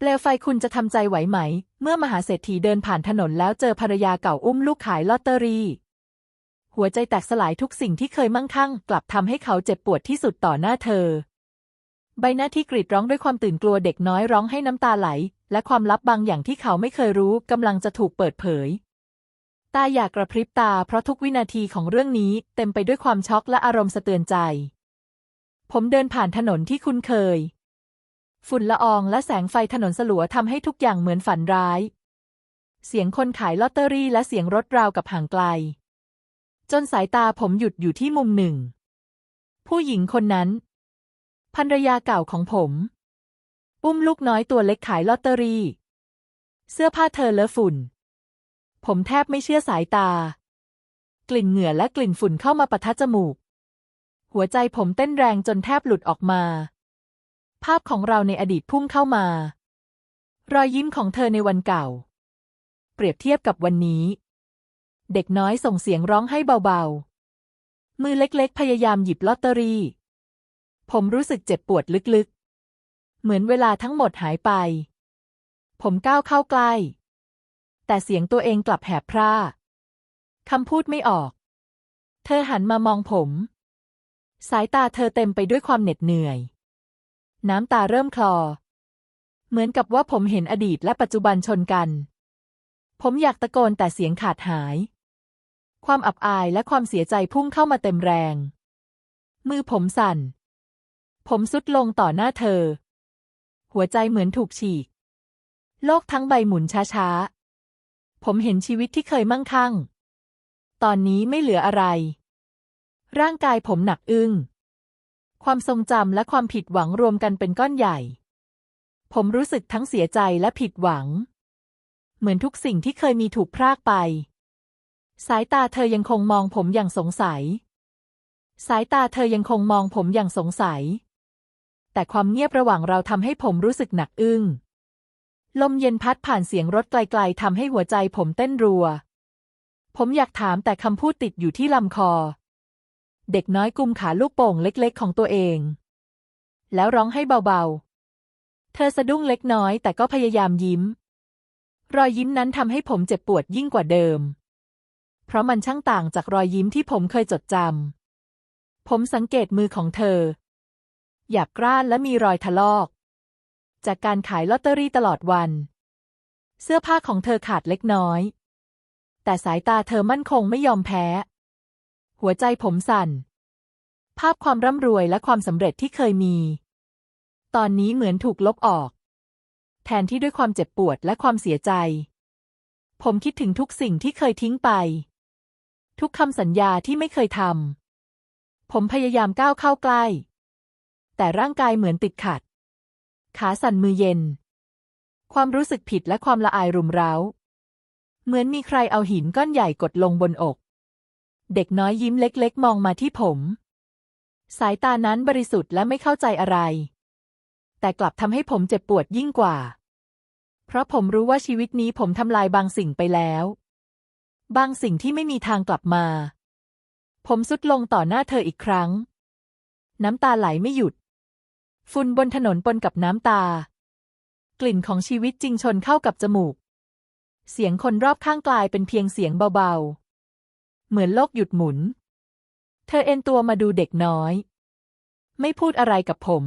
เปลวไฟคุณจะทำใจไหวไหม เมื่อมหาเศรษฐีเดินผ่านถนนแล้วเจอภรรยาเก่าอุ้มลูกขายลอตเตอรี่ หัวใจแตกสลายทุกสิ่งที่เคยมั่งคั่ง กลับทำให้เขาเจ็บปวดที่สุดต่อหน้าเธอ ใบหน้าที่กรีดร้องด้วยความตื่นกลัวเด็กน้อยร้องให้น้ำตาไหล และความลับบางอย่างที่เขาไม่เคยรู้กำลังจะถูกเปิดเผย ตาอยากกระพริบตาเพราะทุกวินาทีของเรื่องนี้เต็มไปด้วยความช็อกและอารมณ์สะเตือนใจ ผมเดินผ่านถนนที่คุ้นเคย ฝุ่นละอองและแสงไฟถนนสลัวทำให้ทุกอย่างเหมือนฝันร้าย เสียงคนขายลอตเตอรี่และเสียงรถราวกับห่างไกล จนสายตาผมหยุดอยู่ที่มุมหนึ่ง ผู้หญิงคนนั้นภรรยาเก่าของผม อุ้มลูกน้อยตัวเล็กขายลอตเตอรี่ เสื้อผ้าเธอเลอะฝุ่น ผมแทบไม่เชื่อสายตา กลิ่นเหงื่อและกลิ่นฝุ่นเข้ามาปะทะจมูก หัวใจผมเต้นแรงจนแทบหลุดออกมา ภาพของเราในอดีตพุ่งเข้ามา รอยยิ้มของเธอในวันเก่า เปรียบเทียบกับวันนี้ เด็กน้อยส่งเสียงร้องให้เบาๆ มือเล็กๆ พยายามหยิบลอตเตอรี่ ผมรู้สึกเจ็บปวดลึกๆ เหมือนเวลาทั้งหมดหายไป ผมก้าวเข้าใกล้ แต่เสียงตัวเองกลับแหบพร่าคำพูดไม่ออก เธอหันมามองผม สายตาเธอเต็มไปด้วยความเหน็ดเหนื่อย น้ำตาเริ่มคลอ เหมือนกับว่าผมเห็นอดีตและปัจจุบันชนกัน ผมอยากตะโกนแต่เสียงขาดหาย ความอับอายและความเสียใจพุ่งเข้ามาเต็มแรง มือผมสั่น ผมสุดลงต่อหน้าเธอ หัวใจเหมือนถูกฉีก โลกทั้งใบหมุนช้าๆ ผมเห็นชีวิตที่เคยมั่งคั่ง ตอนนี้ไม่เหลืออะไร ร่างกายผมหนักอึ้ง ความทรงจำและความผิดหวังรวมกันเป็นก้อนใหญ่ ผมรู้สึกทั้งเสียใจและผิดหวัง เหมือนทุกสิ่งที่เคยมีถูกพรากไป สายตาเธอยังคงมองผมอย่างสงสัย สายตาเธอยังคงมองผมอย่างสงสัย แต่ความเงียบระหว่างเราทำให้ผมรู้สึกหนักอึ้ง ลมเย็นพัดผ่านเสียงรถไกลๆทำให้หัวใจผมเต้นรัว ผมอยากถามแต่คำพูดติดอยู่ที่ลำคอ เด็กน้อยกุมขาลูกโป่งเล็กๆ ของตัวเอง แล้วร้องให้เบาๆ เธอสะดุ้งเล็กน้อยแต่ก็พยายามยิ้ม รอยยิ้มนั้นทำให้ผมเจ็บปวดยิ่งกว่าเดิม เพราะมันช่างต่างจากรอยยิ้มที่ผมเคยจดจำ ผมสังเกตมือของเธอ หยาบกร้านและมีรอยถลอก จากการขายลอตเตอรี่ตลอดวัน เสื้อผ้าของเธอขาดเล็กน้อย แต่สายตาเธอมั่นคงไม่ยอมแพ้ หัวใจผมสั่น ภาพความร่ำรวยและความสำเร็จที่เคยมี ตอนนี้เหมือนถูกลบออก แทนที่ด้วยความเจ็บปวดและความเสียใจ ผมคิดถึงทุกสิ่งที่เคยทิ้งไป ทุกคำสัญญาที่ไม่เคยทำ ผมพยายามก้าวเข้าใกล้ แต่ร่างกายเหมือนติดขัด ขาสั่นมือเย็น ความรู้สึกผิดและความละอายรุมเร้า เหมือนมีใครเอาหินก้อนใหญ่กดลงบนอก เด็กน้อยยิ้มเล็กๆ มองมาที่ผม สายตานั้นบริสุทธิ์และไม่เข้าใจอะไร แต่กลับทำให้ผมเจ็บปวดยิ่งกว่า เพราะผมรู้ว่าชีวิตนี้ผมทำลายบางสิ่งไปแล้ว บางสิ่งที่ไม่มีทางกลับมา ผมสุดลงต่อหน้าเธออีกครั้ง น้ำตาไหลไม่หยุด ฝุ่นบนถนนปนกับน้ำตา กลิ่นของชีวิตจริงชนเข้ากับจมูก เสียงคนรอบข้างกลายเป็นเพียงเสียงเบาๆ เหมือนโลกหยุดหมุน เธอเอนตัวมาดูเด็กน้อย ไม่พูดอะไรกับผม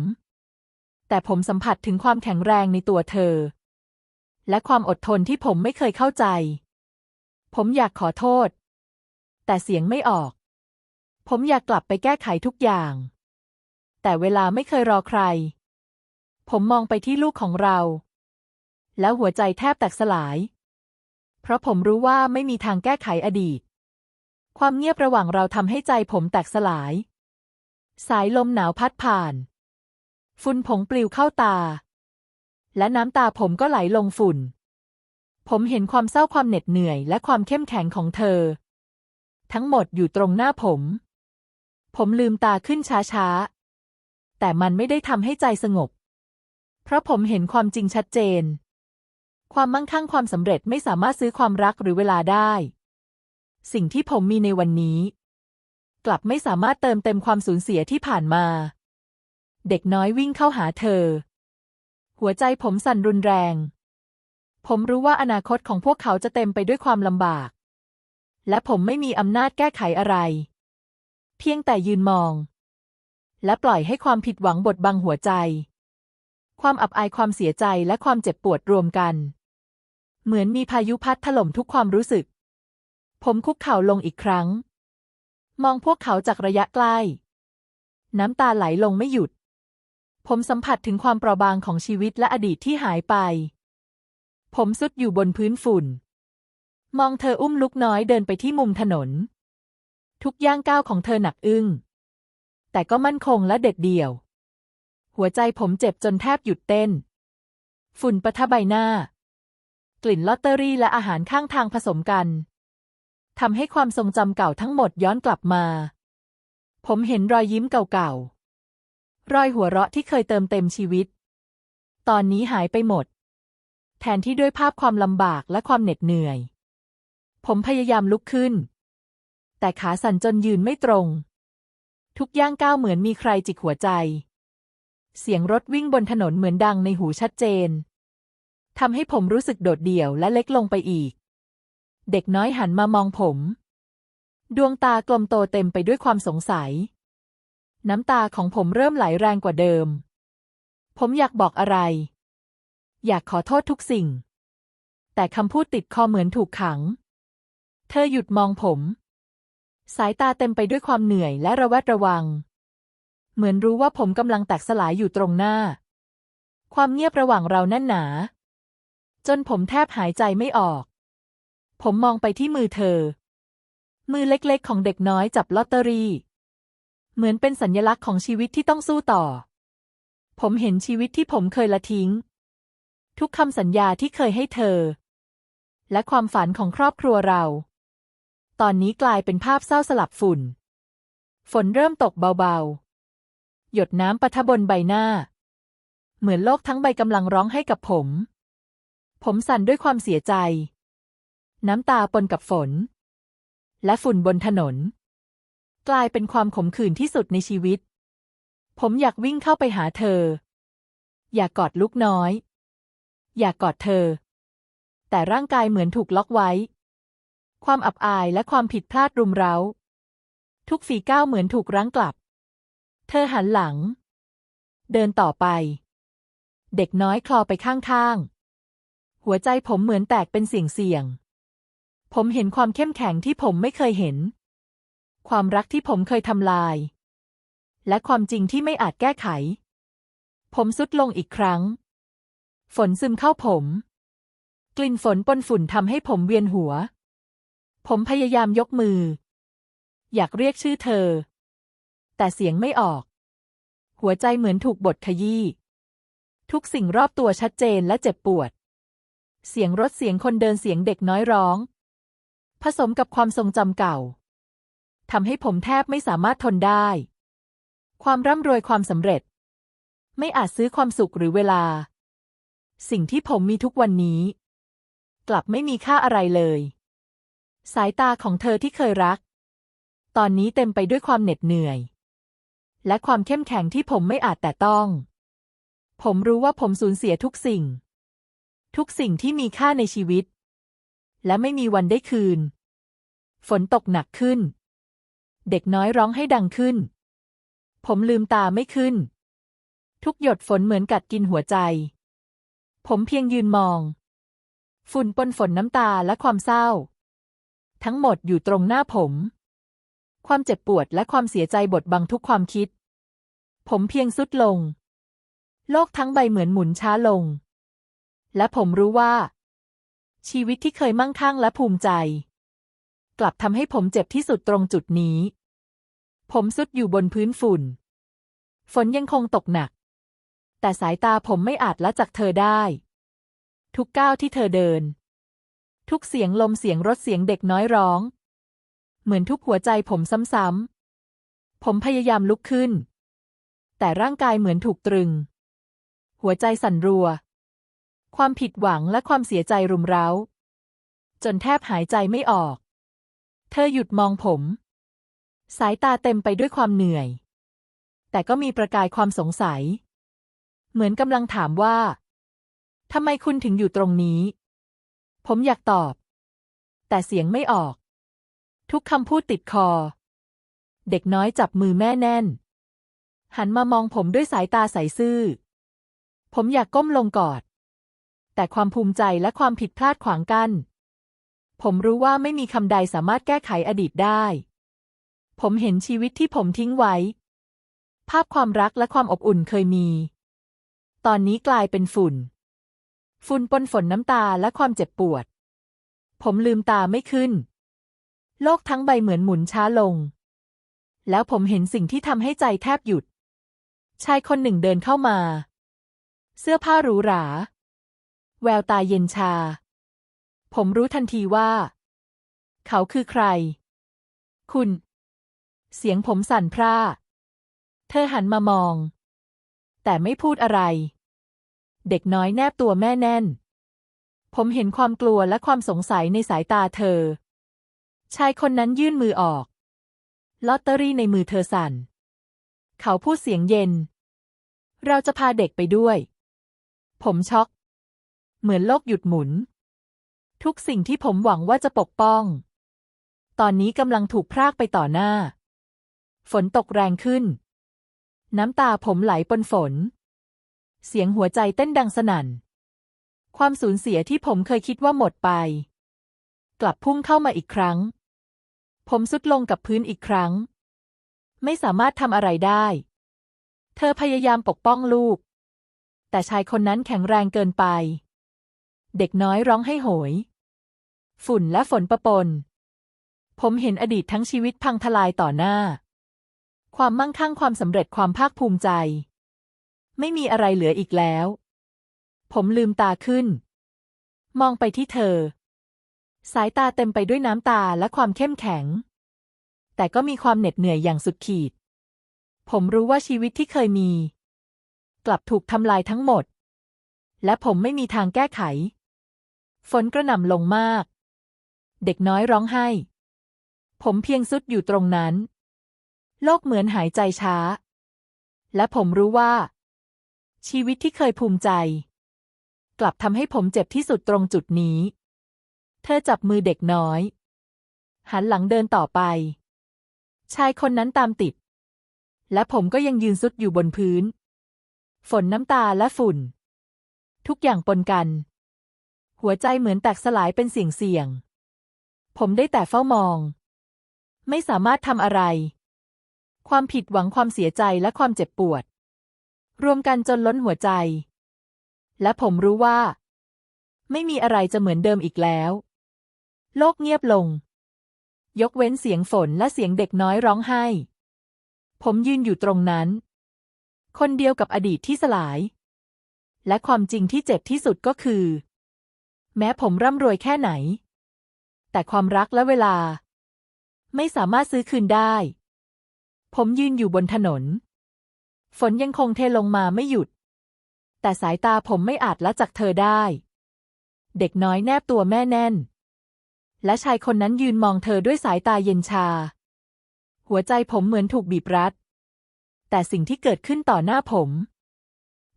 แต่ผมสัมผัสถึงความแข็งแรงในตัวเธอ และความอดทนที่ผมไม่เคยเข้าใจ ผมอยากขอโทษ แต่เสียงไม่ออก ผมอยากกลับไปแก้ไขทุกอย่าง แต่เวลาไม่เคยรอใคร ผมมองไปที่ลูกของเรา แล้วหัวใจแทบแตกสลาย เพราะผมรู้ว่าไม่มีทางแก้ไขอดีต ความเงียบระหว่างเราทำให้ใจผมแตกสลาย สายลมหนาวพัดผ่าน ฝุ่นผงปลิวเข้าตา และน้ำตาผมก็ไหลลงฝุ่น ผมเห็นความเศร้าความเหน็ดเหนื่อยและความเข้มแข็งของเธอ ทั้งหมดอยู่ตรงหน้าผม ผมลืมตาขึ้นช้าๆ แต่มันไม่ได้ทำให้ใจสงบ เพราะผมเห็นความจริงชัดเจน ความมั่งคั่งความสำเร็จไม่สามารถซื้อความรักหรือเวลาได้ สิ่งที่ผมมีในวันนี้ กลับไม่สามารถเติมเต็มความสูญเสียที่ผ่านมา เด็กน้อยวิ่งเข้าหาเธอ หัวใจผมสั่นรุนแรง ผมรู้ว่าอนาคตของพวกเขาจะเต็มไปด้วยความลำบาก และผมไม่มีอำนาจแก้ไขอะไร เพียงแต่ยืนมอง และปล่อยให้ความผิดหวังบดบังหัวใจ ความอับอายความเสียใจและความเจ็บปวดรวมกัน เหมือนมีพายุพัดถล่มทุกความรู้สึก ผมคุกเข่าลงอีกครั้ง มองพวกเขาจากระยะใกล้ น้ำตาไหลลงไม่หยุด ผมสัมผัสถึงความเปราะบางของชีวิตและอดีตที่หายไป ผมสุดอยู่บนพื้นฝุ่น มองเธออุ้มลูกน้อยเดินไปที่มุมถนน ทุกย่างก้าวของเธอหนักอึ้ง แต่ก็มั่นคงและเด็ดเดี่ยว หัวใจผมเจ็บจนแทบหยุดเต้น ฝุ่นปะทะใบหน้า กลิ่นลอตเตอรี่และอาหารข้างทางผสมกัน ทำให้ความทรงจำเก่าทั้งหมดย้อนกลับมา ผมเห็นรอยยิ้มเก่าๆ รอยหัวเราะที่เคยเติมเต็มชีวิต ตอนนี้หายไปหมด แทนที่ด้วยภาพความลำบากและความเหน็ดเหนื่อย ผมพยายามลุกขึ้น แต่ขาสั่นจนยืนไม่ตรง ทุกย่างก้าวเหมือนมีใครจิกหัวใจ เสียงรถวิ่งบนถนนเหมือนดังในหูชัดเจนทำให้ผมรู้สึกโดดเดี่ยวและเล็กลงไปอีก เด็กน้อยหันมามองผม ดวงตากลมโตเต็มไปด้วยความสงสัย น้ำตาของผมเริ่มไหลแรงกว่าเดิม ผมอยากบอกอะไร อยากขอโทษทุกสิ่ง แต่คำพูดติดคอเหมือนถูกขัง เธอหยุดมองผม สายตาเต็มไปด้วยความเหนื่อยและระแวดระวัง เหมือนรู้ว่าผมกำลังแตกสลายอยู่ตรงหน้า ความเงียบระหว่างเราแน่นหนา จนผมแทบหายใจไม่ออก ผมมองไปที่มือเธอ มือเล็กๆ ของเด็กน้อยจับลอตเตอรี่ เหมือนเป็นสัญลักษณ์ของชีวิตที่ต้องสู้ต่อ ผมเห็นชีวิตที่ผมเคยละทิ้ง ทุกคำสัญญาที่เคยให้เธอ และความฝันของครอบครัวเรา ตอนนี้กลายเป็นภาพเศร้าสลับฝุ่น ฝนเริ่มตกเบาๆ หยดน้ำปะทะบนใบหน้า เหมือนโลกทั้งใบกำลังร้องให้กับผม ผมสั่นด้วยความเสียใจ น้ำตาปนกับฝน และฝุ่นบนถนน กลายเป็นความขมขื่นที่สุดในชีวิต ผมอยากวิ่งเข้าไปหาเธอ อยากกอดลูกน้อย อยากกอดเธอ แต่ร่างกายเหมือนถูกล็อกไว้ ความอับอายและความผิดพลาดรุมเร้า ทุกฝีก้าวเหมือนถูกรั้งกลับ เธอหันหลัง เดินต่อไป เด็กน้อยคลอไปข้างๆหัวใจผมเหมือนแตกเป็นเสี่ยง ผมเห็นความเข้มแข็งที่ผมไม่เคยเห็น ความรักที่ผมเคยทำลาย และความจริงที่ไม่อาจแก้ไข ผมสุดลงอีกครั้ง ฝนซึมเข้าผม กลิ่นฝนปนฝุ่นทำให้ผมเวียนหัว ผมพยายามยกมือ อยากเรียกชื่อเธอ แต่เสียงไม่ออก หัวใจเหมือนถูกบดขยี้ ทุกสิ่งรอบตัวชัดเจนและเจ็บปวด เสียงรถเสียงคนเดินเสียงเด็กน้อยร้อง ผสมกับความทรงจำเก่าทำให้ผมแทบไม่สามารถทนได้ ความร่ำรวยความสำเร็จ ไม่อาจซื้อความสุขหรือเวลา สิ่งที่ผมมีทุกวันนี้ กลับไม่มีค่าอะไรเลย สายตาของเธอที่เคยรัก ตอนนี้เต็มไปด้วยความเหน็ดเหนื่อย และความเข้มแข็งที่ผมไม่อาจแต่ต้อง ผมรู้ว่าผมสูญเสียทุกสิ่ง ทุกสิ่งที่มีค่าในชีวิต และไม่มีวันได้คืน ฝนตกหนักขึ้น เด็กน้อยร้องให้ดังขึ้น ผมลืมตาไม่ขึ้น ทุกหยดฝนเหมือนกัดกินหัวใจ ผมเพียงยืนมอง ฝุ่นปนฝนน้ำตาและความเศร้า ทั้งหมดอยู่ตรงหน้าผม ความเจ็บปวดและความเสียใจบดบังทุกความคิด ผมเพียงสุดลง โลกทั้งใบเหมือนหมุนช้าลง และผมรู้ว่า ชีวิตที่เคยมั่งคั่งและภูมิใจ กลับทำให้ผมเจ็บที่สุดตรงจุดนี้ ผมสุดอยู่บนพื้นฝุ่น ฝนยังคงตกหนัก แต่สายตาผมไม่อาจละจากเธอได้ ทุกก้าวที่เธอเดิน ทุกเสียงลมเสียงรถเสียงเด็กน้อยร้อง เหมือนทุกหัวใจผมซ้ำๆ ผมพยายามลุกขึ้น แต่ร่างกายเหมือนถูกตรึง หัวใจสั่นรัว ความผิดหวังและความเสียใจรุมเร้า จนแทบหายใจไม่ออก เธอหยุดมองผม สายตาเต็มไปด้วยความเหนื่อย แต่ก็มีประกายความสงสัย เหมือนกำลังถามว่าทำไมคุณถึงอยู่ตรงนี้ ผมอยากตอบ แต่เสียงไม่ออก ทุกคำพูดติดคอ เด็กน้อยจับมือแม่แน่น หันมามองผมด้วยสายตาใสซื่อ ผมอยากก้มลงกอด แต่ความภูมิใจและความผิดพลาดขวางกัน้นผมรู้ว่าไม่มีคำใดสามารถแก้ไขอดีตได้ ผมเห็นชีวิตที่ผมทิ้งไว้ ภาพความรักและความอบอุ่นเคยมี ตอนนี้กลายเป็นฝุ่น ฝุ่นปนฝนน้ำตาและความเจ็บปวด ผมลืมตาไม่ขึ้น โลกทั้งใบเหมือนหมุนช้าลง แล้วผมเห็นสิ่งที่ทำให้ใจแทบหยุด ชายคนหนึ่งเดินเข้ามา เสื้อผ้าหรูหรา แววตาเย็นชา ผมรู้ทันทีว่า เขาคือใคร คุณ เสียงผมสั่นพร่า เธอหันมามอง แต่ไม่พูดอะไร เด็กน้อยแนบตัวแม่แน่น ผมเห็นความกลัวและความสงสัยในสายตาเธอ ชายคนนั้นยื่นมือออก ลอตเตอรี่ในมือเธอสั่น เขาพูดเสียงเย็น เราจะพาเด็กไปด้วย ผมช็อก เหมือนโลกหยุดหมุน ทุกสิ่งที่ผมหวังว่าจะปกป้อง ตอนนี้กำลังถูกพรากไปต่อหน้า ฝนตกแรงขึ้น น้ำตาผมไหลปนฝน เสียงหัวใจเต้นดังสนั่น ความสูญเสียที่ผมเคยคิดว่าหมดไป กลับพุ่งเข้ามาอีกครั้ง ผมสุดลงกับพื้นอีกครั้ง ไม่สามารถทำอะไรได้ เธอพยายามปกป้องลูกแต่ชายคนนั้นแข็งแรงเกินไป เด็กน้อยร้องให้โหย ฝุ่นและฝนประปน ผมเห็นอดีตทั้งชีวิตพังทลายต่อหน้า ความมั่งคั่งความสำเร็จความภาคภูมิใจ ไม่มีอะไรเหลืออีกแล้ว ผมลืมตาขึ้น มองไปที่เธอ สายตาเต็มไปด้วยน้ำตาและความเข้มแข็ง แต่ก็มีความเหน็ดเหนื่อยอย่างสุดขีด ผมรู้ว่าชีวิตที่เคยมี กลับถูกทำลายทั้งหมดและผมไม่มีทางแก้ไข ฝนกระหน่ำลงมาก เด็กน้อยร้องไห้ ผมเพียงซุดอยู่ตรงนั้น โลกเหมือนหายใจช้า และผมรู้ว่า ชีวิตที่เคยภูมิใจ กลับทำให้ผมเจ็บที่สุดตรงจุดนี้ เธอจับมือเด็กน้อย หันหลังเดินต่อไป ชายคนนั้นตามติด และผมก็ยังยืนซุดอยู่บนพื้น ฝนน้ำตาและฝุ่น ทุกอย่างปนกัน หัวใจเหมือนแตกสลายเป็นเสียงเสียง ผมได้แต่เฝ้ามอง ไม่สามารถทำอะไร ความผิดหวังความเสียใจและความเจ็บปวด รวมกันจนล้นหัวใจ และผมรู้ว่า ไม่มีอะไรจะเหมือนเดิมอีกแล้ว โลกเงียบลง ยกเว้นเสียงฝนและเสียงเด็กน้อยร้องไห้ ผมยืนอยู่ตรงนั้น คนเดียวกับอดีตที่สลาย และความจริงที่เจ็บที่สุดก็คือ แม้ผมร่ำรวยแค่ไหน แต่ความรักและเวลา ไม่สามารถซื้อคืนได้ ผมยืนอยู่บนถนน ฝนยังคงเทลงมาไม่หยุด แต่สายตาผมไม่อาจละจากเธอได้ เด็กน้อยแนบตัวแม่แน่น และชายคนนั้นยืนมองเธอด้วยสายตาเย็นชา หัวใจผมเหมือนถูกบีบรัด แต่สิ่งที่เกิดขึ้นต่อหน้าผม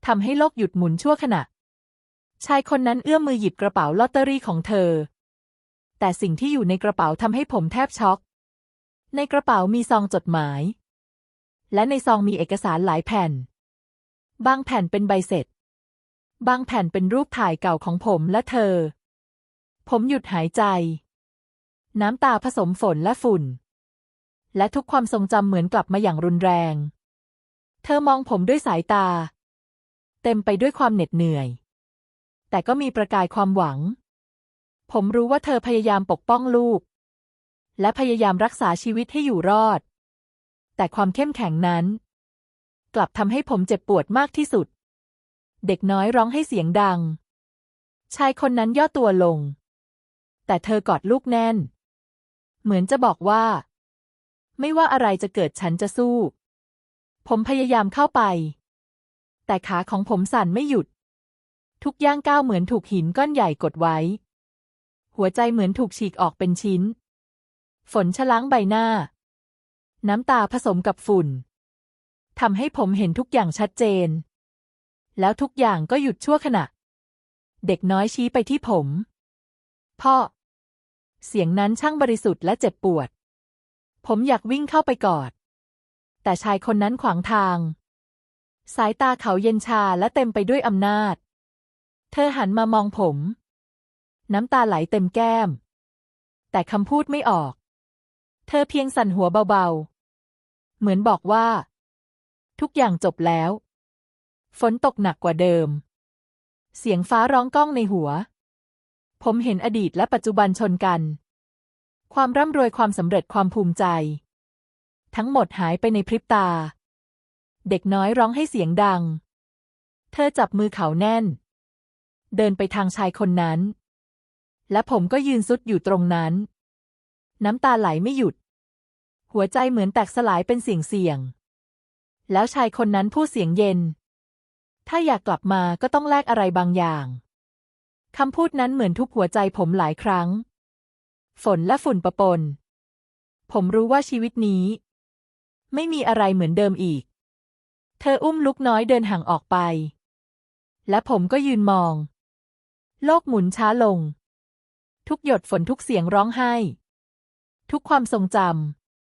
ทำให้โลกหยุดหมุนชั่วขณะ ชายคนนั้นเอื้อมมือหยิบกระเป๋าลอตเตอรี่ของเธอ แต่สิ่งที่อยู่ในกระเป๋าทำให้ผมแทบช็อก ในกระเป๋ามีซองจดหมาย และในซองมีเอกสารหลายแผ่น บางแผ่นเป็นใบเสร็จ บางแผ่นเป็นรูปถ่ายเก่าของผมและเธอ ผมหยุดหายใจ น้ำตาผสมฝนและฝุ่น และทุกความทรงจำเหมือนกลับมาอย่างรุนแรง เธอมองผมด้วยสายตา เต็มไปด้วยความเหน็ดเหนื่อย แต่ก็มีประกายความหวัง ผมรู้ว่าเธอพยายามปกป้องลูก และพยายามรักษาชีวิตให้อยู่รอด แต่ความเข้มแข็งนั้น กลับทำให้ผมเจ็บปวดมากที่สุด เด็กน้อยร้องให้เสียงดัง ชายคนนั้นย่อตัวลง แต่เธอกอดลูกแน่น เหมือนจะบอกว่า ไม่ว่าอะไรจะเกิดฉันจะสู้ ผมพยายามเข้าไป แต่ขาของผมสั่นไม่หยุด ทุกย่างก้าวเหมือนถูกหินก้อนใหญ่กดไว้ หัวใจเหมือนถูกฉีกออกเป็นชิ้น ฝนชะล้างใบหน้า น้ำตาผสมกับฝุ่นทำให้ผมเห็นทุกอย่างชัดเจน แล้วทุกอย่างก็หยุดชั่วขณะ เด็กน้อยชี้ไปที่ผม พ่อ เสียงนั้นช่างบริสุทธิ์และเจ็บปวด ผมอยากวิ่งเข้าไปกอด แต่ชายคนนั้นขวางทาง สายตาเขาเย็นชาและเต็มไปด้วยอำนาจ เธอหันมามองผม น้ำตาไหลเต็มแก้ม แต่คำพูดไม่ออก เธอเพียงสั่นหัวเบาๆ เหมือนบอกว่า ทุกอย่างจบแล้ว ฝนตกหนักกว่าเดิม เสียงฟ้าร้องก้องในหัว ผมเห็นอดีตและปัจจุบันชนกัน ความร่ำรวยความสำเร็จความภูมิใจ ทั้งหมดหายไปในพริบตา เด็กน้อยร้องให้เสียงดัง เธอจับมือเขาแน่น เดินไปทางชายคนนั้น และผมก็ยืนซุดอยู่ตรงนั้น น้ำตาไหลไม่หยุด หัวใจเหมือนแตกสลายเป็นเสียงเสียง แล้วชายคนนั้นพูดเสียงเย็น ถ้าอยากกลับมาก็ต้องแลกอะไรบางอย่างคำพูดนั้นเหมือนทุบหัวใจผมหลายครั้ง ฝนและฝุ่นปะปน ผมรู้ว่าชีวิตนี้ ไม่มีอะไรเหมือนเดิมอีก เธออุ้มลูกน้อยเดินห่างออกไป และผมก็ยืนมอง โลกหมุนช้าลง ทุกหยดฝนทุกเสียงร้องไห้ ทุกความทรงจ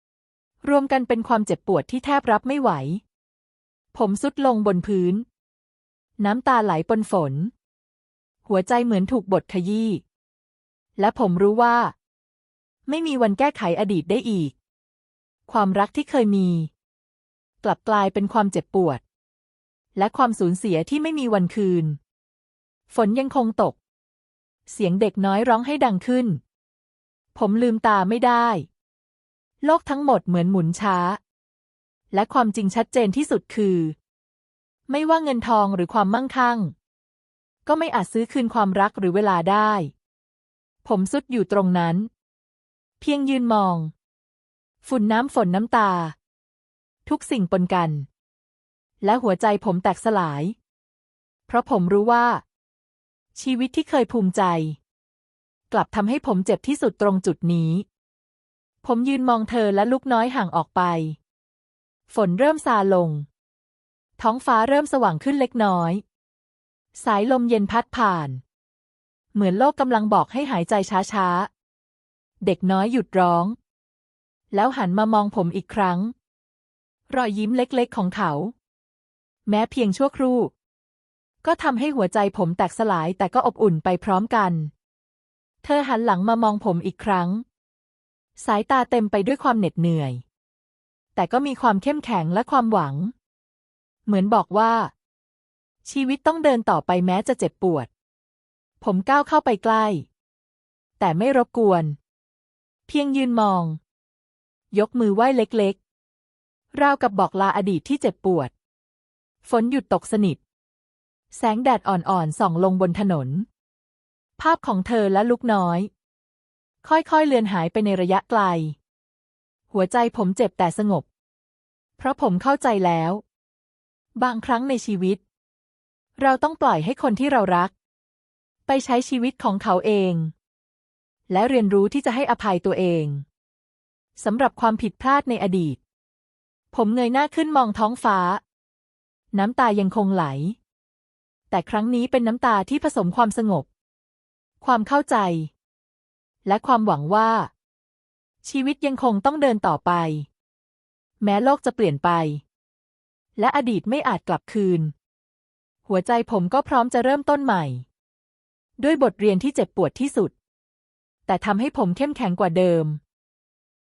ำรวมกันเป็นความเจ็บปวดที่แทบรับไม่ไหว ผมสุดลงบนพื้น น้ำตาไหลปนฝน หัวใจเหมือนถูกบดขยี้ และผมรู้ว่า ไม่มีวันแก้ไขอดีตได้อีก ความรักที่เคยมี กลับกลายเป็นความเจ็บปวด และความสูญเสียที่ไม่มีวันคืนฝนยังคงตก เสียงเด็กน้อยร้องให้ดังขึ้น ผมลืมตาไม่ได้ โลกทั้งหมดเหมือนหมุนช้า และความจริงชัดเจนที่สุดคือ ไม่ว่าเงินทองหรือความมั่งคั่ง ก็ไม่อาจซื้อคืนความรักหรือเวลาได้ ผมสุดอยู่ตรงนั้น เพียงยืนมอง ฝุ่นน้ำฝนน้ำตา ทุกสิ่งปนกัน และหัวใจผมแตกสลาย เพราะผมรู้ว่า ชีวิตที่เคยภูมิใจ กลับทำให้ผมเจ็บที่สุดตรงจุดนี้ ผมยืนมองเธอและลูกน้อยห่างออกไป ฝนเริ่มซาลง ท้องฟ้าเริ่มสว่างขึ้นเล็กน้อย สายลมเย็นพัดผ่าน เหมือนโลกกำลังบอกให้หายใจช้าๆ เด็กน้อยหยุดร้อง แล้วหันมามองผมอีกครั้ง รอยยิ้มเล็กๆของเขา แม้เพียงชั่วครู่ ก็ทำให้หัวใจผมแตกสลายแต่ก็อบอุ่นไปพร้อมกัน เธอหันหลังมามองผมอีกครั้ง สายตาเต็มไปด้วยความเหน็ดเหนื่อย แต่ก็มีความเข้มแข็งและความหวัง เหมือนบอกว่า ชีวิตต้องเดินต่อไปแม้จะเจ็บปวด ผมก้าวเข้าไปใกล้ แต่ไม่รบกวน เพียงยืนมอง ยกมือไหว้เล็กๆราวกับบอกลาอดีตที่เจ็บปวด ฝนหยุดตกสนิท แสงแดดอ่อนๆส่องลงบนถนน ภาพของเธอและลูกน้อย ค่อยๆเลือนหายไปในระยะไกล หัวใจผมเจ็บแต่สงบ เพราะผมเข้าใจแล้ว บางครั้งในชีวิต เราต้องปล่อยให้คนที่เรารัก ไปใช้ชีวิตของเขาเอง และเรียนรู้ที่จะให้อภัยตัวเองสำหรับความผิดพลาดในอดีต ผมเงยหน้าขึ้นมองท้องฟ้า น้ำตายังคงไหล แต่ครั้งนี้เป็นน้ำตาที่ผสมความสงบ ความเข้าใจ และความหวังว่า ชีวิตยังคงต้องเดินต่อไป แม้โลกจะเปลี่ยนไป และอดีตไม่อาจกลับคืน หัวใจผมก็พร้อมจะเริ่มต้นใหม่ ด้วยบทเรียนที่เจ็บปวดที่สุด แต่ทำให้ผมเข้มแข็งกว่าเดิม